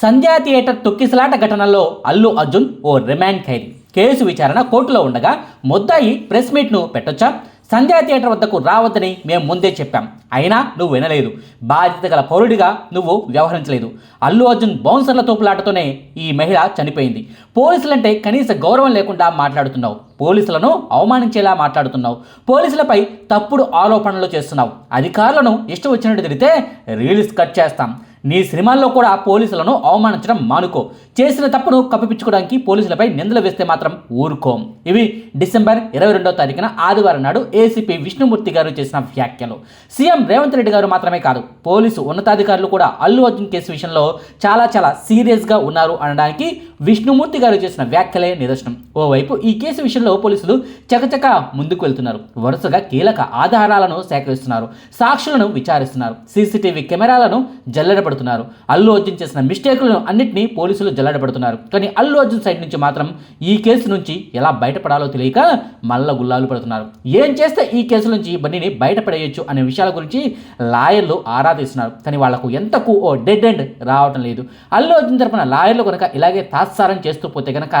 సంధ్యా theatre తొక్కిసలాట ఘటనలో అల్లు అర్జున్ ఓ రిమాండ్ ఖైదీ. కేసు విచారణ కోర్టులో ఉండగా ముద్దాయి ప్రెస్ మీట్ను పెట్టొచ్చా? సంధ్యా థియేటర్ వద్దకు రావద్దని మేము ముందే చెప్పాం. అయినా నువ్వు వినలేదు. బాధ్యత గల పౌరుడిగా నువ్వు వ్యవహరించలేదు. అల్లు అర్జున్ బౌన్సర్ల తోపులాటతోనే ఈ మహిళ చనిపోయింది. పోలీసులంటే కనీస గౌరవం లేకుండా మాట్లాడుతున్నావు. పోలీసులను అవమానించేలా మాట్లాడుతున్నావు. పోలీసులపై తప్పుడు ఆరోపణలు చేస్తున్నావు. అధికారులను ఇష్టం వచ్చినట్టు తిరిగితే రీల్స్ కట్ చేస్తాం. నీ సినిమాల్లో కూడా పోలీసులను అవమానించడం మానుకో. చేసిన తప్పును కప్పిపించుకోవడానికి పోలీసులపై నిందలు వేస్తే మాత్రం ఊరుకోం. ఇవి డిసెంబర్ ఇరవై రెండవ తారీఖున ఆదివారం నాడు ఏసీపీ విష్ణుమూర్తి గారు చేసిన వ్యాఖ్యలు. సీఎం రేవంత్ రెడ్డి గారు మాత్రమే కాదు పోలీసు ఉన్నతాధికారులు కూడా అల్లు అర్జున్ కేసు విషయంలో చాలా చాలా సీరియస్గా ఉన్నారు అనడానికి విష్ణుమూర్తి గారు చేసిన వ్యాఖ్యలే నిదర్శనం. ఓవైపు ఈ కేసు విషయంలో పోలీసులు చకచక ముందుకు వెళ్తున్నారు. వరుసగా కీలక ఆధారాలను సేకరిస్తున్నారు. సాక్షులను విచారిస్తున్నారు. సీసీటీవీ కెమెరాలను జల్లెడపడుతున్నారు. అల్లు అర్జున్ చేసిన మిస్టేకులను అన్నింటినీ పోలీసులు జల్లెడపడుతున్నారు. కానీ అల్లు అర్జున్ సైడ్ నుంచి మాత్రం ఈ కేసు నుంచి ఎలా బయటపడాలో తెలియక మల్ల గుల్లాలు పడుతున్నారు. ఏం చేస్తే ఈ కేసు నుంచి బండిని బయటపడేయచ్చు అనే విషయాల గురించి లాయర్లు ఆరాధిస్తున్నారు. కానీ వాళ్ళకు ఎంతకు ఓ డెడ్ ఎండ్ రావటం లేదు. అల్లు అర్జున్ తరపున లాయర్లు కనుక ఇలాగే తాత్సారం చేస్తూ పోతే కనుక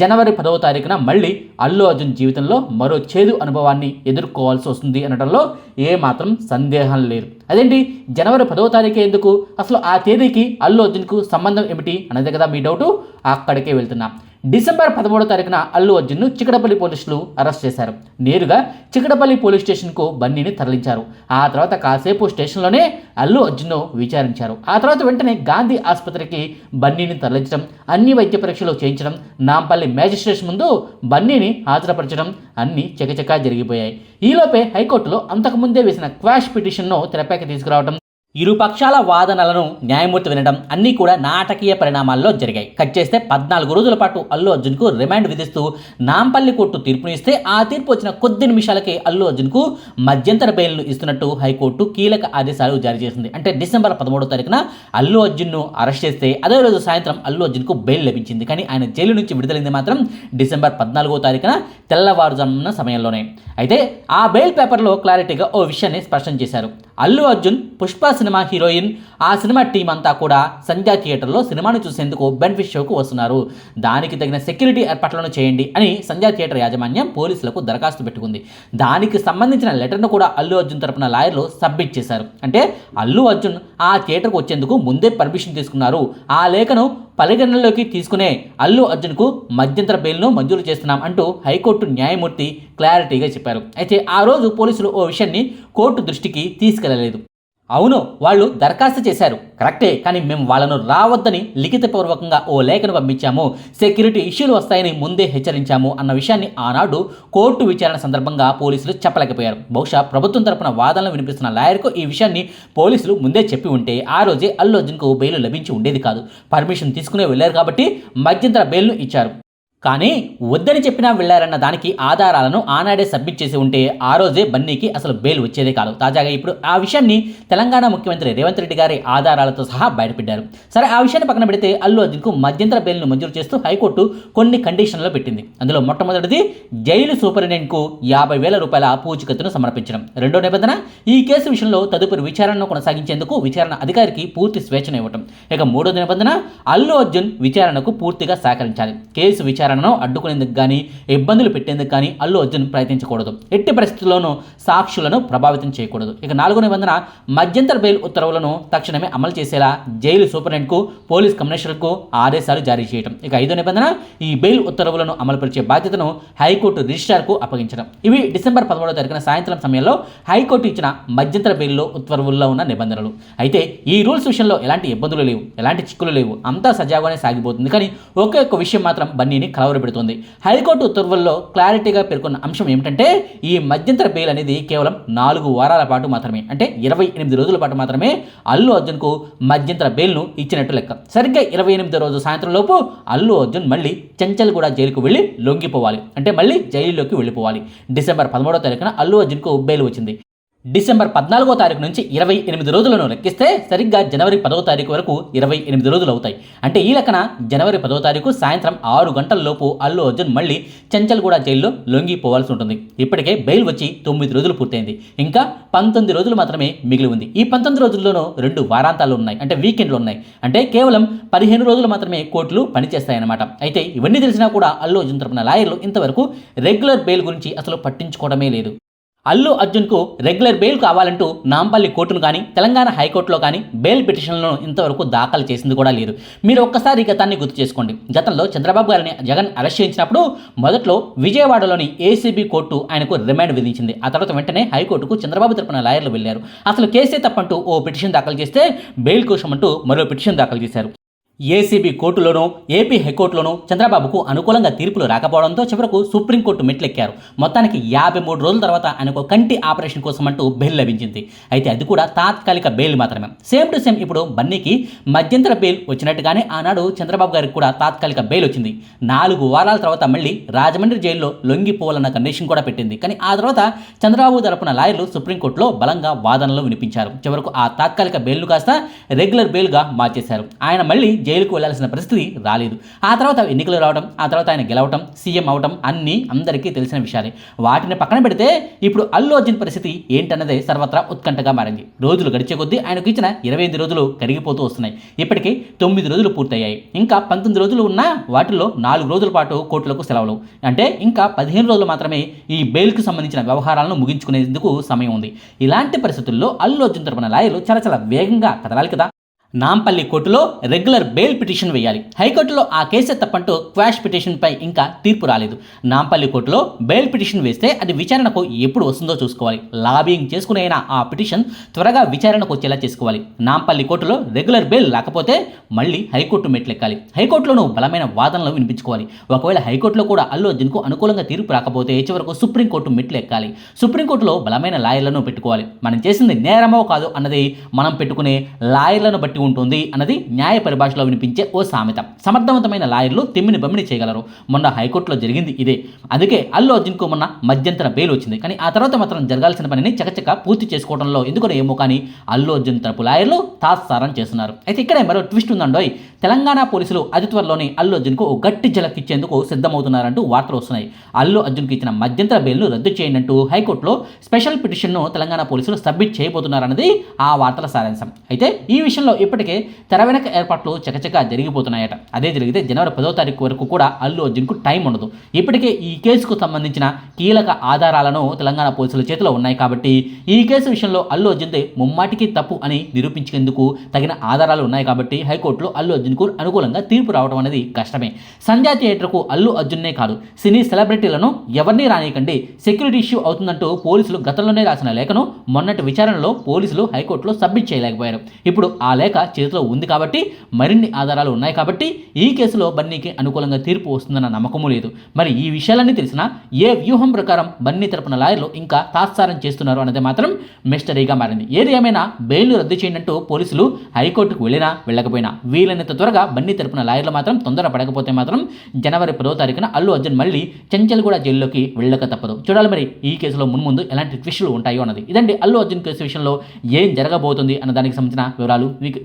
జనవరి పదవ తారీఖున మళ్ళీ అల్లు అర్జున్ జీవితంలో మరో చేదు అనుభవాన్ని ఎదుర్కోవాల్సి వస్తుంది అనడంలో ఏమాత్రం సందేహం లేదు. అదేంటి? జనవరి పదవ తారీఖు ఎందుకు? అసలు ఆ తేదీకి అల్లు అర్జున్కు సంబంధం ఏమిటి? అనేది కదా మీ డౌటు. అక్కడికే వెళ్తున్నాం. డిసెంబర్ పదమూడో తారీఖున అల్లు అర్జున్ను చికటపల్లి పోలీసులు అరెస్ట్ చేశారు. నేరుగా చికటపల్లి పోలీస్ స్టేషన్కు బన్నీని తరలించారు. ఆ తర్వాత కాసేపు స్టేషన్లోనే అల్లు అర్జున్ను విచారించారు. ఆ తర్వాత వెంటనే గాంధీ ఆసుపత్రికి బన్నీని తరలించడం అన్ని వైద్య పరీక్షలు చేయించడం నాంపల్లి మ్యాజిస్ట్రేట్ ముందు బన్నీని హాజరుపరచడం అన్నీ చకచకా జరిగిపోయాయి. ఈలోపే హైకోర్టులో అంతకుముందే వేసిన క్వాష్ పిటిషన్ను తెరపైకి తీసుకురావడం ఇరు పక్షాల వాదనలను న్యాయమూర్తి వినడం అన్నీ కూడా నాటకీయ పరిణామాల్లో జరిగాయి. కట్ చేస్తే పద్నాలుగు రోజుల పాటు అల్లు అర్జున్కు రిమాండ్ విధిస్తూ నాంపల్లి కోర్టు తీర్పును ఇస్తే ఆ తీర్పు వచ్చిన కొద్ది నిమిషాలకే అల్లు అర్జున్కు మధ్యంతర బెయిల్ను ఇస్తున్నట్టు హైకోర్టు కీలక ఆదేశాలు జారీ చేసింది. అంటే డిసెంబర్ పదమూడో తారీఖున అల్లు అర్జున్ను అరెస్ట్ చేస్తే అదే రోజు సాయంత్రం అల్లు అర్జున్కు బెయిల్ లభించింది. కానీ ఆయన జైలు నుంచి విడుదలైంది మాత్రం డిసెంబర్ పద్నాలుగో తారీఖున తెల్లవారుజామున సమయంలోనే. అయితే ఆ బెయిల్ పేపర్లో క్లారిటీగా ఓ విషయాన్ని స్పష్టం చేశారు. అల్లు అర్జున్ పుష్ప సినిమా హీరోయిన్ ఆ సినిమా టీం అంతా కూడా సంధ్యా థియేటర్లో సినిమాను చూసేందుకు బెనిఫిట్ షోకు వస్తున్నారు. దానికి తగిన సెక్యూరిటీ ఏర్పాట్లను చేయండి అని సంధ్యా థియేటర్ యాజమాన్యం పోలీసులకు దరఖాస్తు పెట్టుకుంది. దానికి సంబంధించిన లెటర్ను కూడా అల్లు అర్జున్ తరపున లాయర్లు సబ్మిట్ చేశారు. అంటే అల్లు అర్జున్ ఆ థియేటర్కు వచ్చేందుకు ముందే పర్మిషన్ తీసుకున్నారు. ఆ లేఖను పరిగణనలోకి తీసుకునే అల్లు అర్జున్కు మధ్యంతర బెయిల్ను మంజూరు చేస్తున్నాం అంటూ హైకోర్టు న్యాయమూర్తి క్లారిటీగా చెప్పారు. అయితే ఆ రోజు పోలీసులు ఓ విషయాన్ని కోర్టు దృష్టికి తీసుకెళ్ళలేదు. అవును వాళ్ళు దరఖాస్తు చేశారు. కరెక్టే కానీ మేము వాళ్ళను రావద్దని లిఖితపూర్వకంగా ఓ లేఖను పంపించాము. సెక్యూరిటీ ఇష్యూలు వస్తాయని ముందే హెచ్చరించాము అన్న విషయాన్ని ఆనాడు కోర్టు విచారణ సందర్భంగా పోలీసులు చెప్పలేకపోయారు. బహుశా ప్రభుత్వం తరపున వాదనలు వినిపిస్తున్న లాయర్కు ఈ విషయాన్ని పోలీసులు ముందే చెప్పి ఉంటే ఆ రోజే అల్లు అర్జున్కు బెయిల్ లభించి ఉండేది కాదు. పర్మిషన్ తీసుకునే వెళ్ళారు కాబట్టి మధ్యంతర బెయిల్ను ఇచ్చారు. కానీ వద్దని చెప్పినా వెళ్ళారన్న దానికి ఆధారాలను ఆనాడే సబ్మిట్ చేసి ఉంటే ఆ రోజే బన్నీకి అసలు బెయిల్ వచ్చేదే కాదు. తాజాగా ఇప్పుడు ఆ విషయాన్ని తెలంగాణ ముఖ్యమంత్రి రేవంత్ రెడ్డి గారి ఆధారాలతో సహా బయటపెట్టారు. సరే ఆ విషయాన్ని పక్కన పెడితే అల్లు అర్జున్కు మధ్యంతర బెయిల్ను మంజూరు చేస్తూ హైకోర్టు కొన్ని కండిషన్లు పెట్టింది. అందులో మొట్టమొదటిది జైలు సూపరింటెండెంట్కు యాభై వేల రూపాయల పూచికత్తును సమర్పించడం. రెండో నిబంధన ఈ కేసు విషయంలో తదుపరి విచారణను కొనసాగించేందుకు విచారణ అధికారికి పూర్తి స్వేచ్ఛను ఇవ్వటం. ఇక మూడో నిబంధన అల్లు అర్జున్ విచారణకు పూర్తిగా సహకరించాలి. కేసు విచారణ విచారణను అడ్డుకునేందుకు కానీ ఇబ్బందులు పెట్టేందుకు కానీ అల్లు అర్జున్ ప్రయత్నించకూడదు. ఎట్టి పరిస్థితుల్లోనూ సాక్షులను ప్రభావితం చేయకూడదు. ఇక నాలుగో నిబంధన మధ్యంతర బెయిల్ ఉత్తర్వులను తక్షణమే అమలు చేసేలా జైలు సూపరింటెండెంట్కు పోలీస్ కమిషనర్కు ఆదేశాలు జారీ చేయడం ఇక ఐదో నిబంధన ఈ బెయిల్ ఉత్తర్వులను అమలుపరిచే బాధ్యతను హైకోర్టు రిజిస్ట్రార్కు అప్పగించడం. ఇవి డిసెంబర్ పదమూడవ తారీఖున సాయంత్రం సమయంలో హైకోర్టు ఇచ్చిన మధ్యంతర బెయిల్లో ఉత్తర్వుల్లో ఉన్న నిబంధనలు. అయితే ఈ రూల్స్ విషయంలో ఎలాంటి ఇబ్బందులు లేవు ఎలాంటి చిక్కులు లేవు అంతా సజావుగానే సాగిపోతుంది. కానీ ఒకే ఒక్క విషయం మాత్రం బన్నీని కలవరపెడుతుంది హైకోర్టు ఉత్తర్వుల్లో క్లారిటీగా పేర్కొన్న అంశం ఏమిటంటే ఈ మధ్యంతర బెయిల్ అనేది కేవలం నాలుగు వారాల పాటు మాత్రమే అంటే ఇరవై ఎనిమిది రోజుల పాటు మాత్రమే అల్లు అర్జున్కు మధ్యంతర బెయిల్ను ఇచ్చినట్టు లెక్క. సరిగ్గా ఇరవై ఎనిమిది రోజు సాయంత్రం లోపు అల్లు అర్జున్ మళ్ళీ చెంచల్గూడ జైలుకు వెళ్ళి లొంగిపోవాలి అంటే మళ్ళీ జైలులోకి వెళ్ళిపోవాలి. డిసెంబర్ పదమూడో తారీఖున అల్లు అర్జున్కు బెయిల్ వచ్చింది. డిసెంబర్ పద్నాలుగో తారీఖు నుంచి ఇరవై ఎనిమిది రోజులను లెక్కిస్తే సరిగ్గా జనవరి పదవ తారీఖు వరకు ఇరవై ఎనిమిది రోజులు అవుతాయి. అంటే ఈ లెక్కన జనవరి పదవ తారీఖు సాయంత్రం ఆరు గంటల లోపు అల్లు అర్జున్ మళ్ళీ చెంచల్గూడ జైల్లో లొంగిపోవాల్సి ఉంటుంది. ఇప్పటికే బెయిల్ వచ్చి తొమ్మిది రోజులు పూర్తయింది. ఇంకా పంతొమ్మిది రోజులు మాత్రమే మిగిలి ఉంది. ఈ పంతొమ్మిది రోజుల్లోనూ రెండు వారాంతాలు ఉన్నాయి. అంటే వీకెండ్లు ఉన్నాయి. అంటే కేవలం పదిహేను రోజులు మాత్రమే కోర్టులు పనిచేస్తాయన్నమాట. అయితే ఇవన్నీ తెలిసినా కూడా అల్లు అర్జున్ తరపున లాయర్లు ఇంతవరకు రెగ్యులర్ బెయిల్ గురించి అసలు పట్టించుకోవడమే లేదు. అల్లు అర్జున్కు రెగ్యులర్ బెయిల్ కావాలంటూ నాంపల్లి కోర్టును కానీ తెలంగాణ హైకోర్టులో కానీ బెయిల్ పిటిషన్లను ఇంతవరకు దాఖలు చేసింది కూడా లేదు. మీరు ఒక్కసారి గతాన్ని గుర్తు చేసుకోండి. గతంలో చంద్రబాబు గారిని జగన్ అరెస్ట్ చేయించినప్పుడు మొదట్లో విజయవాడలోని ఏసీబీ కోర్టు ఆయనకు రిమాండ్ విధించింది. ఆ తర్వాత వెంటనే హైకోర్టుకు చంద్రబాబు తరపున లాయర్లు వెళ్ళారు అసలు కేసే తప్పంటూ ఓ పిటిషన్ దాఖలు చేస్తే బెయిల్ కోసం అంటూ మరో పిటిషన్ దాఖలు చేశారు. ఏసీబీ కోర్టులోనూ ఏపీ హైకోర్టులోనూ చంద్రబాబుకు అనుకూలంగా తీర్పులు రాకపోవడంతో చివరకు సుప్రీంకోర్టు మెట్లెక్కారు. మొత్తానికి యాభై మూడు రోజుల తర్వాత ఆయనకు కంటి ఆపరేషన్ కోసం అంటూ బెయిల్ లభించింది. అయితే అది కూడా తాత్కాలిక బెయిల్ మాత్రమే. సేమ్ టు సేమ్ ఇప్పుడు బన్నీకి మధ్యంతర బెయిల్ వచ్చినట్టుగానే ఆనాడు చంద్రబాబు గారికి కూడా తాత్కాలిక బెయిల్ వచ్చింది. నాలుగు వారాల తర్వాత మళ్ళీ రాజమండ్రి జైల్లో లొంగిపోవాలన్న కండిషన్ కూడా పెట్టింది. కానీ ఆ తర్వాత చంద్రబాబు తరపున లాయర్లు సుప్రీంకోర్టులో బలంగా వాదనలు వినిపించారు. చివరకు ఆ తాత్కాలిక బెయిల్ను కాస్త రెగ్యులర్ బెయిల్గా మార్చేశారు. ఆయన మళ్ళీ జైలుకు వెళ్ళాల్సిన పరిస్థితి రాలేదు. ఆ తర్వాత ఎన్నికలు రావడం ఆ తర్వాత ఆయన గెలవడం సీఎం అవడం అన్నీ అందరికీ తెలిసిన విషయాలే. వాటిని పక్కన పెడితే ఇప్పుడు అల్లు అర్జున్ పరిస్థితి ఏంటన్నదే సర్వత్రా ఉత్కంఠగా మారింది. రోజులు గడిచే కొద్దీ ఆయనకు ఇచ్చిన ఇరవై ఎనిమిది రోజులు కరిగిపోతూ వస్తున్నాయి. ఇప్పటికే తొమ్మిది రోజులు పూర్తయ్యాయి. ఇంకా పంతొమ్మిది రోజులు ఉన్నా వాటిల్లో నాలుగు రోజుల పాటు కోర్టులకు సెలవులు. అంటే ఇంకా పదిహేను రోజులు మాత్రమే ఈ బెయిల్కి సంబంధించిన వ్యవహారాలను ముగించుకునేందుకు సమయం ఉంది. ఇలాంటి పరిస్థితుల్లో అల్లు అర్జున్ తరపున లాయర్లు చాలా చాలా వేగంగా కదలాలి కదా. నాంపల్లి కోర్టులో రెగ్యులర్ బెయిల్ పిటిషన్ వేయాలి. హైకోర్టులో ఆ కేసు తప్పంటూ క్వాష్ పిటిషన్పై ఇంకా తీర్పు రాలేదు. నాంపల్లి కోర్టులో బెయిల్ పిటిషన్ వేస్తే అది విచారణకు ఎప్పుడు వస్తుందో చూసుకోవాలి. లాబింగ్ చేసుకునైనా ఆ పిటిషన్ త్వరగా విచారణకు వచ్చేలా చేసుకోవాలి. నాంపల్లి కోర్టులో రెగ్యులర్ బెయిల్ రాకపోతే మళ్ళీ హైకోర్టు మెట్లెక్కాలి. హైకోర్టులోనూ బలమైన వాదనలు వినిపించుకోవాలి. ఒకవేళ హైకోర్టులో కూడా అల్లు అర్జున్కు అనుకూలంగా తీర్పు రాకపోతే చివరకు సుప్రీంకోర్టు మెట్లు ఎక్కాలి సుప్రీంకోర్టులో బలమైన లాయర్లను పెట్టుకోవాలి. మనం చేసింది నేరమో కాదు అన్నది మనం పెట్టుకునే లాయర్లను బట్టి ఉంటుంది అన్నది న్యాయ పరిభాషలో వినిపించే ఓ సామెత. సమర్థవంతమైన లాయర్లు తిమ్మిని బమ్మిని చేయగలరు. మొన్న హైకోర్టులో జరిగింది ఇదే. అందుకే అల్లు అర్జున్కు మొన్న మధ్యంతర బెయిల్ వచ్చింది. కానీ ఆ తర్వాత మాత్రం జరగాల్సిన పనిని చకచక పూర్తి చేసుకోవడంలో ఎందుకో ఏమో కానీ అల్లు అర్జున్ తరపు లాయర్లు తాత్సారం చేస్తున్నారు. అయితే ఇక్కడే మరో ట్విస్ట్ ఉందండోయ్. తెలంగాణ పోలీసులు అతి త్వరలోనే అల్లు అర్జున్కు ఓ గట్టి జలక్ ఇచ్చేందుకు సిద్ధమవుతున్నారంటూ వార్తలు వస్తున్నాయి. అల్లు అర్జున్కి ఇచ్చిన మధ్యంతర బెయిల్ను రద్దు చేయండి అంటూ హైకోర్టులో స్పెషల్ పిటిషన్ను తెలంగాణ పోలీసులు సబ్మిట్ చేయబోతున్నారన్నది ఆ వార్తల సారాంశం. అయితే ఈ విషయంలో ఇప్పటికే తెర వెనక ఏర్పాట్లు చకచక జరిగిపోతున్నాయట. అదే జరిగితే జనవరి పదో తారీఖు వరకు కూడా అల్లు అర్జున్కు టైం ఉండదు. ఇప్పటికే ఈ కేసుకు సంబంధించిన కీలక ఆధారాలను తెలంగాణ పోలీసుల చేతిలో ఉన్నాయి కాబట్టి ఈ కేసు విషయంలో అల్లు అర్జున్దే ముమ్మాటికి తప్పు అని నిరూపించేందుకు తగిన ఆధారాలు ఉన్నాయి కాబట్టి హైకోర్టులో అల్లు అర్జున్కు అనుకూలంగా తీర్పు రావడం అనేది కష్టమే. సంధ్యా థియేటర్కు అల్లు అర్జున్నే కాదు సినీ సెలబ్రిటీలను ఎవరిని రానియకండి. సెక్యూరిటీ ఇష్యూ అవుతుందంటూ పోలీసులు గతంలోనే రాసిన లేఖను మొన్నటి విచారణలో పోలీసులు హైకోర్టులో సబ్మిట్ చేయలేకపోయారు. ఇప్పుడు ఆ లేఖ చేతిలో ఉంది కాబట్టి మరిన్ని ఆధారాలు ఉన్నాయి కాబట్టి ఈ కేసులో బన్నీకి అనుకూలంగా తీర్పు వస్తుందన్న నమ్మకము లేదు. మరి ఈ విషయాలన్నీ తెలిసినా ఏ వ్యూహం ప్రకారం బన్నీ తరపున లాయర్లు ఇంకా తాత్సారం చేస్తున్నారు అన్నది మాత్రం మిస్టరీగా మారింది. ఏది ఏమైనా బెయిల్ రద్దు చేయనట్టు పోలీసులు హైకోర్టుకు వెళ్ళినా వెళ్ళకపోయినా వీలైనంత త్వరగా బన్నీ తరపున లాయర్లు మాత్రం తొందర పడకపోతే మాత్రం జనవరి పదో తారీఖున అల్లు అర్జున్ మళ్ళీ చెంచల్గూడ జైల్లోకి వెళ్ళక తప్పదు. చూడాలి మరి ఈ కేసులో మున్ముందు ఎలాంటి ట్విస్టులు ఉంటాయో అన్నది. ఇదండి అల్లు అర్జున్ కేసు విషయంలో ఏం జరగబోతుంది అన్న దానికి సంబంధించిన వివరాలు. మీకు